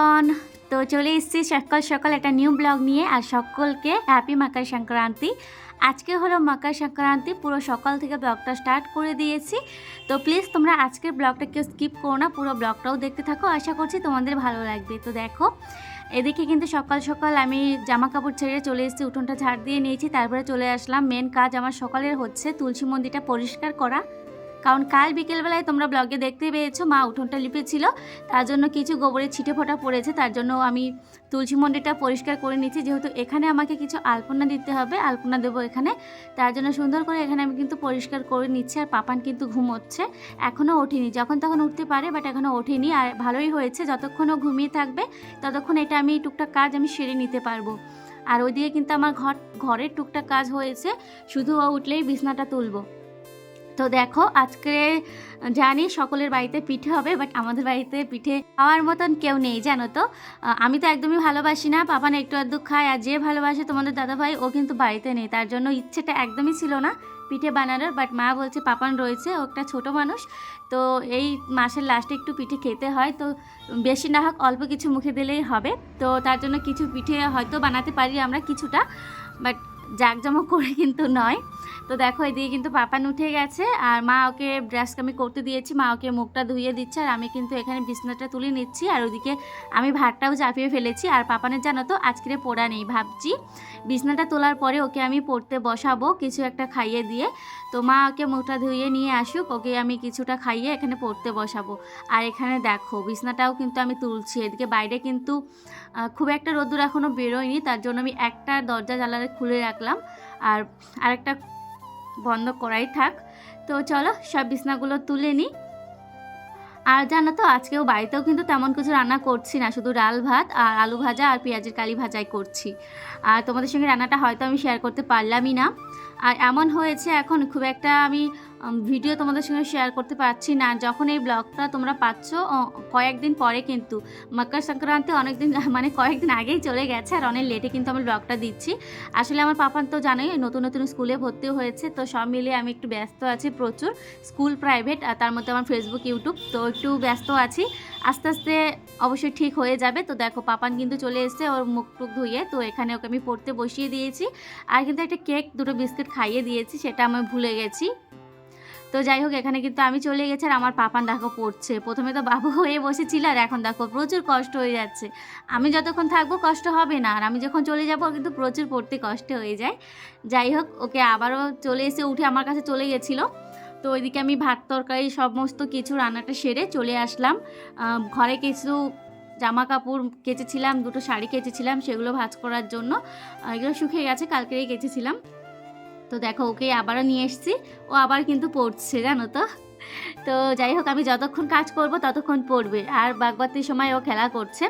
Everyone তো চলে এসেছি সকাল সকাল একটা নিউ ব্লগ নিয়ে, আর সকলকে হ্যাপি মকর সংক্রান্তি। আজকে হলো মকর সংক্রান্তি, পুরো সকাল থেকে ব্লগটা স্টার্ট করে দিয়েছি। তো প্লিজ তোমরা আজকের ব্লগটা কেউ স্কিপ করো না, পুরো ব্লগটাও দেখতে থাকো। আশা করছি তোমাদের ভালো লাগবে। তো দেখো, এদিকে কিন্তু সকাল সকাল আমি জামা কাপড় ছেড়ে চলে এসেছি, উঠোনটা ঝাড় দিয়ে নিয়েছি। তারপরে চলে আসলাম। মেন কাজ আমার সকালের হচ্ছে তুলসী মন্দিরটা পরিষ্কার করা। কারণ কাল বিকেলবেলায় তোমরা ব্লগে দেখতে পেয়েছ, মা উঠোনটা লিপেছিল, তার জন্য কিছু গোবরের ছিটে ফোটা পড়েছে, তার জন্য আমি তুলসী মন্দিরটা পরিষ্কার করে নিচ্ছি যেহেতু এখানে আমাকে কিছু আলপনা দিতে হবে, আলপনা দেবো এখানে, তার জন্য সুন্দর করে এখানে আমি কিন্তু পরিষ্কার করে নিচ্ছি, আর পাপান কিন্তু ঘুমোচ্ছে, এখনও ওঠেনি, যখন তখন উঠতে পারে, বাট এখনও ওঠেনি, আর ভালোই হয়েছে যতক্ষণও ঘুমিয়ে থাকবে, ততক্ষণ এটা আমি টুকটাক কাজ আমি সেরে নিতে পারব, আর ওইদিকে কিন্তু আমার ঘর, ঘরের টুকটাক কাজ হয়েছে, শুধু উঠলেই বিছনাটা তুলবো। তো দেখো, আজকে জানি সকলের বাড়িতে পিঠে হবে বাট আমাদের বাড়িতে পিঠে খাওয়ার মতন কেউ নেই, জানো তো? আমি তো একদমই ভালোবাসি না পাপান একটু আধটু খায়, আর যে ভালোবাসে তোমাদের দাদাভাই, ও কিন্তু বাড়িতে নেই, তার জন্য ইচ্ছেটা একদমই ছিল না পিঠে বানানোর বাট মা বলছে পাপান রয়েছে, ও একটা ছোটো মানুষ, তো এই মাসের লাস্টে একটু পিঠে খেতে হয়, তো বেশি না হোক, অল্প কিছু মুখে দিলেই হবে। তো তার জন্য কিছু পিঠে হয়তো বানাতে পারি আমরা কিছুটা বাট জাঁকজমক করে কিন্তু নয়। তো দেখো, এদিকে কিন্তু পাপান উঠে গেছে আর মা ওকে ব্রাশ আমি করতে দিয়েছি। মা ওকে মুখটা ধুইয়ে দিচ্ছে আর আমি কিন্তু এখানে বিছনাটা তুলে নিচ্ছি আর ওদিকে আমি ভাতটাও চাপিয়ে ফেলেছি। আর পাপানের জানো তো আজকে পড়া নেই ভাবছি। বিছনাটা তোলার পরে ওকে আমি পড়তে বসাবো কিছু একটা খাইয়ে দিয়ে। তো মা ওকে মুখটা ধুয়ে নিয়ে আসুক, ওকে আমি কিছুটা খাইয়ে এখানে পড়তে বসাবো। আর এখানে দেখো, বিছনাটাও কিন্তু আমি তুলছি। এদিকে বাইরে কিন্তু খুব একটা রোদ্দুর এখনও বেরোয়নি। তার জন্য আমি একটা দরজা জানালা খুলে রাখলাম। আর আরেকটা বন্ধ করাই থাক। তো চলো, সব বিছনাগুলো তুলে নিই আর জানো তো, আজকেও বাড়িতেও কিন্তু তেমন কিছু রান্না করছি না। শুধু ডাল ভাত আর আলু ভাজা আর পেঁয়াজের কালি ভাজাই করছি। আর তোমাদের সঙ্গে রান্নাটা হয়তো আমি শেয়ার করতে পারলামই না। আর এমন হয়েছে এখন খুব একটা আমি ভিডিও তোমাদের সঙ্গে শেয়ার করতে পারছি না। যখন এই ব্লগটা তোমরা পাচ্ছ কয়েকদিন পরে কিন্তু, মকর সংক্রান্তি অনেকদিন মানে কয়েকদিন আগেই চলে গেছে আর অনেক লেটে কিন্তু আমি ব্লগটা দিচ্ছি। আসলে আমার পাপান তো জানোই, নতুন নতুন স্কুলে ভর্তি হয়েছে, তো সব মিলিয়ে আমি একটু ব্যস্ত আছি প্রচুর। স্কুল প্রাইভেট আর তার মধ্যে আমার ফেসবুক ইউটিউব তো একটু ব্যস্ত আছি। আস্তে আস্তে অবশ্যই ঠিক হয়ে যাবে। তো দেখো, পাপান কিন্তু চলে এসেছে ওর মুখ টুক ধুয়ে। তো এখানে ওকে আমি পড়তে বসিয়ে দিয়েছি। আর কিন্তু একটা কেক, দুটো বিস্কিট খাইয়ে দিয়েছি, সেটা আমি ভুলে গেছি। তো যাই হোক, এখানে কিন্তু আমি চলে গেছি আর আমার পাপান দেখো পড়ছে। প্রথমে তো বাবু হয়ে বসেছিল আর এখন দেখো প্রচুর কষ্ট হয়ে যাচ্ছে। আমি যতক্ষণ থাকব কষ্ট হবে না। আর আমি যখন চলে যাব কিন্তু প্রচুর পড়তে কষ্ট হয়ে যায়। যাই হোক, ওকে আবারও চলে এসে উঠে আমার কাছে চলে গেছিল। তো ওইদিকে আমি ভাত তরকারি সমস্ত কিছু রান্নাটা সেরে চলে আসলাম। ঘরে কিছু জামা কাপড় কেচেছিলাম, দুটো শাড়ি কেচেছিলাম, সেগুলো ভাজ করার জন্য। এগুলো শুকিয়ে গেছে, কালকেই কেচেছিলাম। তো দেখো, ওকে আবারও নিয়ে এসেছি। ও আবার কিন্তু পড়ছে, জানো তো। তো যাই হোক, আমি যতক্ষণ কাজ করব, ততক্ষণ পড়বে। আর বাগবাতির সময় ও খেলা করছে।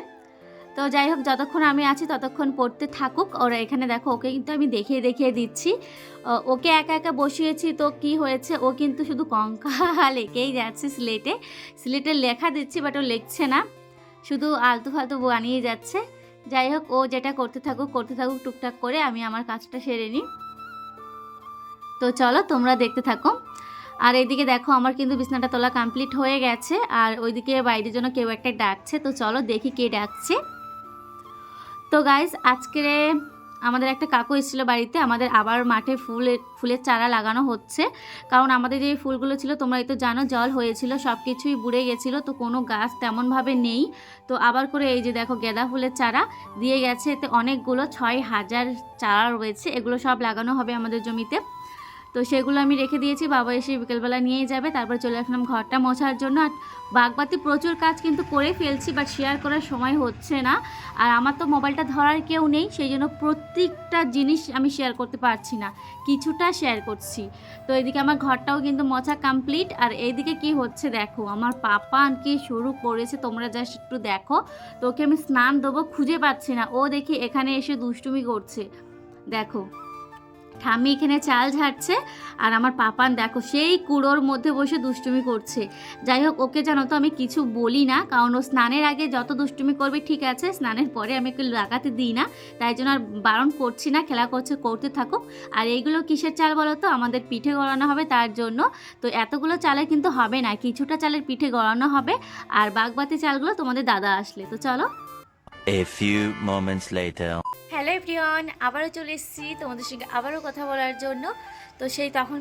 তো যাই হোক, যতক্ষণ আমি আছি ততক্ষণ পড়তে থাকুক। ওরা এখানে দেখো, ওকে কিন্তু আমি দেখিয়ে দেখিয়ে দিচ্ছি। ওকে একা একা বসিয়েছি তো কি হয়েছে? ও কিন্তু শুধু কঙ্কাল এঁকেই যাচ্ছে স্লেটে। স্লেটে লেখা দিচ্ছি বাট ও লিখছে না। শুধু আলতু ফালতু বানিয়ে যাচ্ছে। যাই হোক, ও যেটা করতে থাকুক করতে থাকুক টুকটাক করে আমি আমার কাজটা সেরে নিই। তো চলো, তোমরা দেখতে থাকো। আর এইদিকে দেখো, আমার কিন্তু বিছনাটা তোলা কমপ্লিট হয়ে গেছে। আর ওইদিকে বাইরের জন্য কেউ একটা ডাকছে। তো চলো দেখি কে ডাকছে। তো গাইজ আজকে আমাদের একটা কাকু এসেছিল বাড়িতে, আমাদের আবার মাঠে ফুলের ফুলের চারা লাগানো হচ্ছে। কারণ আমাদের যে ফুলগুলো ছিল, তোমরা তো জানো, জল হয়েছিল সব কিছুই বুড়ে গেছিল, তো কোনো গাছ তেমনভাবে নেই। তো আবার করে এই যে দেখো গেঁদা ফুলের চারা, দিয়ে গেছে এতে অনেকগুলো, ছয় হাজার চারা রয়েছে, এগুলো সব লাগানো হবে আমাদের জমিতে। তো সেগুলো আমি রেখে দিয়েছি, বাবা এসে বিকেলবেলা নিয়ে যাবে, তারপর চলে আসলাম ঘরটা মোছার জন্য। আর বাগবাতি প্রচুর কাজ কিন্তু করে ফেলছি বাট শেয়ার করার সময় হচ্ছে না। আর আমার তো মোবাইলটা ধরার কেউ নেই, সেই জন্য প্রত্যেকটা জিনিস আমি শেয়ার করতে পারছি না, কিছুটা শেয়ার করছি। তো এদিকে আমার ঘরটাও কিন্তু মোছা কমপ্লিট আর এইদিকে কি হচ্ছে দেখো, আমার পাপা কি শুরু করেছে, তোমরা জাস্ট একটু দেখো। তো ওকে আমি স্নান দেবো, খুঁজে পাচ্ছি না, ও দেখি এখানে এসে দুষ্টুমি করছে। দেখো ঠাম্মি এখানে চাল ঝাড়ছে আর আমার পাপান দেখো, সেই কুড়োর মধ্যে বসে দুষ্টুমি করছে। যাই হোক, ওকে জানো তো আমি কিছু বলি না, কারণ ও স্নানের আগে যত দুষ্টুমি করবে, ঠিক আছে, স্নানের পরে আমি ওকে লাগাতে দিই না। তাই জন্য আর বারণ করছি না, খেলা করছে, করতে থাকুক। আর এইগুলো কিসের চাল বলো তো? আমাদের পিঠে গড়ানো হবে তার জন্য। তো এতগুলো চালের কিন্তু হবে না, কিছুটা চালের পিঠে গড়ানো হবে। আর বাগবাতি চালগুলো তোমাদের দাদা আসলে। তো চলো। A few moments later. Hello everyone আবারও চলে এসেছি তোমাদের সঙ্গে আবারও কথা বলার জন্য। তো সেই তখন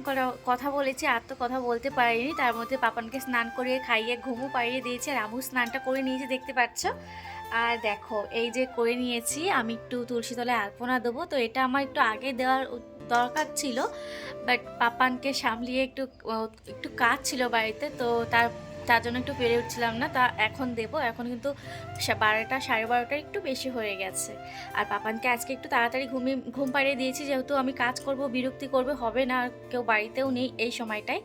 কথা বলেছি, আর তো কথা বলতে পারিনি। তার মধ্যে পাপানকে স্নান করিয়ে খাইয়ে ঘুমও পাড়িয়ে দিয়েছে, আর আমু স্নানটা করে নিয়েছে, দেখতে পাচ্ছ? আর দেখো, এই যে করে নিয়েছি, আমি একটু তুলসী তলায় আলপনা দেবো। তো এটা আমার একটু আগে দেওয়ার দরকার ছিল বাট পাপানকে সামলিয়ে একটু একটু কাজ ছিল বাড়িতে। তো তার তার জন্য একটু পেরে উঠছিলাম না, তা এখন দেবো। এখন কিন্তু বারোটা, সাড়ে বারোটা একটু বেশি হয়ে গেছে। আর পাপানকে আজকে একটু তাড়াতাড়ি ঘুমিয়ে ঘুম পাড়িয়ে দিয়েছি, যেহেতু আমি কাজ করব, বিরক্তি করবে, হবে না, কেউ বাড়িতেও নেই এই সময়টায়।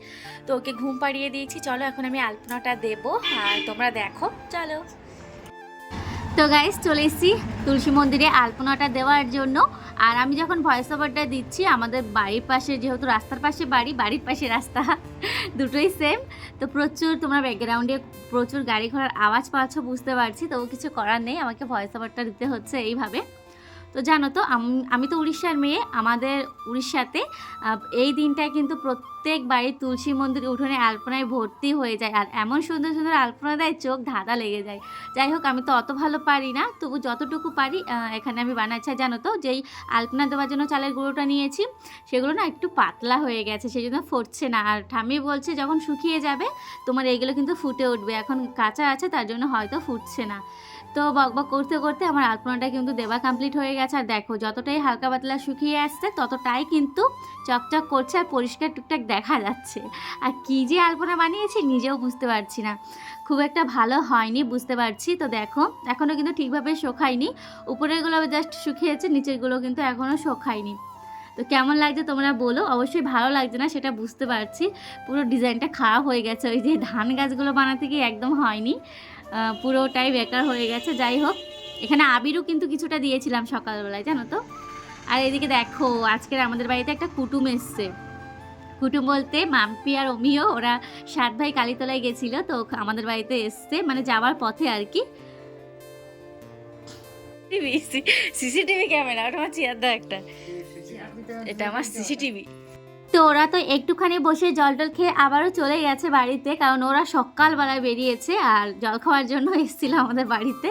তো ওকে ঘুম পাড়িয়ে দিয়েছি। চলো, এখন আমি আলপনাটা দেবো। আর তোমরা দেখো, চলো। তো গাইস চলে এসেছি তুলসী মন্দিরে আলপনাটা দেওয়ার জন্য। আর আমি যখন ভয়েস ওভারটা দিচ্ছি, আমাদের বাড়ির পাশে, যেহেতু রাস্তার পাশে বাড়ি, বাড়ির পাশে রাস্তা, দুটোই সেম তো প্রচুর তোমরা ব্যাকগ্রাউন্ডে প্রচুর গাড়ি ঘোড়ার আওয়াজ পাচ্ছ, বুঝতে পারছি। তবু কিছু করার নেই, আমাকে ভয়েস ওভারটা দিতে হচ্ছে এইভাবে। তো জানো তো, আমি তো উড়িষ্যার মেয়ে, আমাদের উড়িষ্যাতে এই দিনটায় কিন্তু প্রত্যেক বাড়ির তুলসী মন্দির উঠোনে আলপনায় ভর্তি হয়ে যায়। আর এমন সুন্দর সুন্দর আলপনা দেয়, চোখ ধাঁধা লেগে যায়। যাই হোক, আমি তো অত ভালো পারি না, তবু যতটুকু পারি এখানে আমি বানাচ্ছি। জানো তো, যেই আলপনা দেওয়ার জন্য চালের গুঁড়োটা নিয়েছি, সেগুলো না একটু পাতলা হয়ে গেছে, সেই জন্য ফুটছে না। আর ঠামি বলছে, যখন শুকিয়ে যাবে, তোমার এইগুলো কিন্তু ফুটে উঠবে। এখন কাঁচা আছে, তার জন্য হয়তো ফুটছে না। তো বক বক করতে করতে আমার আলপনাটা কিন্তু দেওয়া কমপ্লিট হয়ে গেছে। আর দেখো, যতটাই হালকা পাতলা শুকিয়ে আসছে, ততটাই কিন্তু চকচক করছে আর পরিষ্কার টুকটাক দেখা যাচ্ছে। আর কী যে আলপনা বানিয়েছি নিজেও বুঝতে পারছি না। খুব একটা ভালো হয়নি, বুঝতে পারছি। তো দেখো এখনও কিন্তু ঠিকভাবে শোকায়নি। উপরেরগুলো জাস্ট শুকিয়েছে নিচেরগুলো কিন্তু এখনও শোকায়নি। তো কেমন লাগছে তোমরা বলো। অবশ্যই ভালো লাগছে না, সেটা বুঝতে পারছি। পুরো ডিজাইনটা খারাপ হয়ে গেছে। ওই যে ধান গাছগুলো বানাতে গিয়ে একদম হয়নি। পুরোটাই বেকার হয়ে গেছে যাই হোক। এখানে আবিরও কিন্তু কিছুটা দিয়েছিলাম সকালবেলায় জানো তো? আর এদিকে দেখো আজকের আমাদের বাড়িতে একটা কুটুম এসছে। কুটুম বলতে মাম্পি আর অমিও ওরা সাত ভাই কালীতলায় গেছিল তো আমাদের বাড়িতে এসছে মানে যাওয়ার পথে আর কি। সিসিটিভি ক্যামেরা ওটা আমার চেয়ার দাও একটা। এটা আমার সিসিটিভি। তো ওরা তো একটুখানি বসে জল টল খেয়ে আবারও চলে গেছে বাড়িতে, কারণ ওরা সকালবেলায় বেরিয়েছে আর জল খাওয়ার জন্য এসেছিল আমাদের বাড়িতে।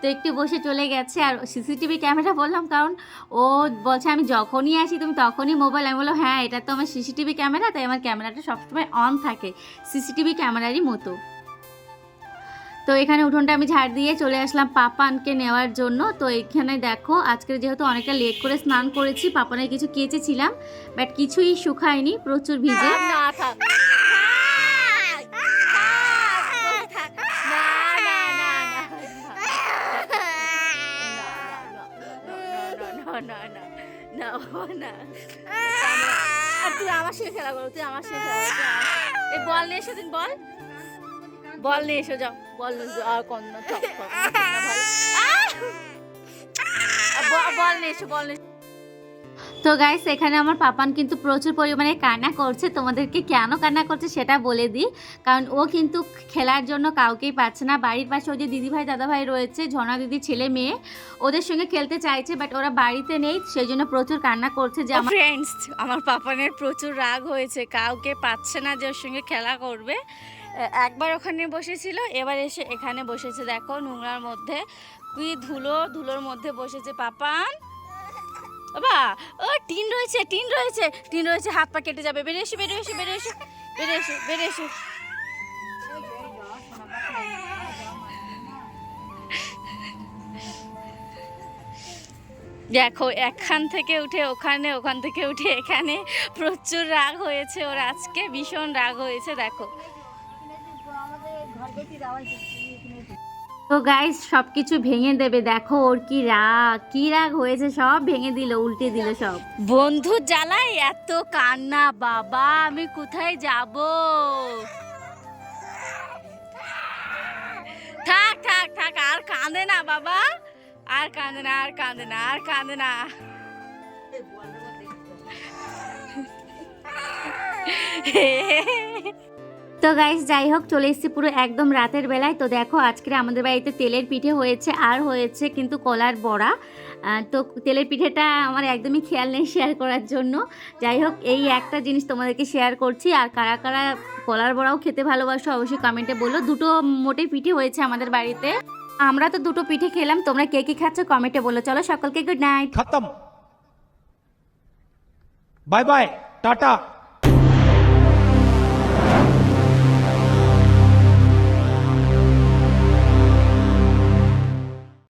তো একটু বসে চলে গেছে আর সিসিটিভি ক্যামেরা বললাম, কারণ ও বলছে, আমি যখনই আসি তুমি তখনই মোবাইল আমি বললাম হ্যাঁ এটা তো আমার সিসিটিভি ক্যামেরা, তাই আমার ক্যামেরাটা সবসময় অন থাকে, সিসিটিভি ক্যামেরারই মতো। তো এখানে উঠোনটা আমি ঝাড় দিয়ে চলে আসলাম পাপানকে নেওয়ার জন্য তো এখানে দেখো আজকে যেহেতু অনেকটা লেট করে স্নান করেছি পাপানের কিছু কেচেছিলাম বাট কিছুই শুকায়নি প্রচুর ভিজে না না না না না না না না আর তুই আমার সঙ্গে খেলা করো তুই আমার খেলা এই বল নিয়ে এসো দিন বল বল নিয়ে এসো যাও। বল আর কোন না চপ চপ বল নিয়ে এসো বল নিয়ে তো গাইস এখানে আমার পাপান কিন্তু প্রচুর পরিমাণে কান্না করছে। তোমাদেরকে কেন কান্না করছে সেটা বলে দিই। কারণ ও কিন্তু খেলার জন্য কাউকেই পাচ্ছে না। বাড়ির পাশে ওই যে দিদিভাই দাদাভাই রয়েছে ঝর্ণা দিদি ছেলে মেয়ে ওদের সঙ্গে খেলতে চাইছে বাট ওরা বাড়িতে নেই। সেই জন্য প্রচুর কান্না করছে যে আমার ফ্রেন্ডস আমার পাপানের প্রচুর রাগ হয়েছে। কাউকে পাচ্ছে না যে ওর সঙ্গে খেলা করবে। একবার ওখানে বসেছিল, এবার এসে এখানে বসেছে। দেখো নোংরার মধ্যে, কি ধুলো, ধুলোর মধ্যে বসেছে পাপান। বাবা, ও, টিন রয়েছে টিন রয়েছে টিন রয়েছে, হাত পা কেটে যাবে। বেরিয়ে এসো বেরিয়ে এসো বেরিয়ে এসো বেরিয়ে এসো বেরিয়ে এসো। দেখো, এখান থেকে উঠে ওখানে, ওখান থেকে উঠে এখানে প্রচুর রাগ হয়েছে ওর আজকে, ভীষণ রাগ হয়েছে, দেখো। তো গাইস সব কিছু ভেঙে দেবে। দেখো ওর কি রাগ। কি রাগ হয়েছে? সব ভেঙে দিল উল্টে দিল সব। বন্ধু জ্বালায় এত কান্না। বাবা আমি কোথায় যাব? থাক থাক থাক আর কাঁদে না বাবা। আর কাঁদে না আর কাঁদে না আর কাঁদে না। তো গাইস যাই হোক, চলে এসেছি পুরো একদম রাতের বেলায়। তো দেখো, আজকে আমাদের বাড়িতে তেলের পিঠে হয়েছে, আর হয়েছে কিন্তু কলার বড়া। তো তেলের পিঠেটা আমার একদমই খেয়াল নেই শেয়ার করার জন্য। যাই হোক, এই একটা জিনিস তোমাদেরকে শেয়ার করছি, আর কারা কারা কলার বড়াও খেতে ভালোবাসো অবশ্যই কমেন্টে বলো। দুটো মোটে পিঠে হয়েছে আমাদের বাড়িতে। আমরা তো দুটো পিঠে খেলাম, তোমরা কে কে খাচ্ছ কমেন্টে বলো। চলো, সকলকে গুড নাইট খতম। Bye bye tata.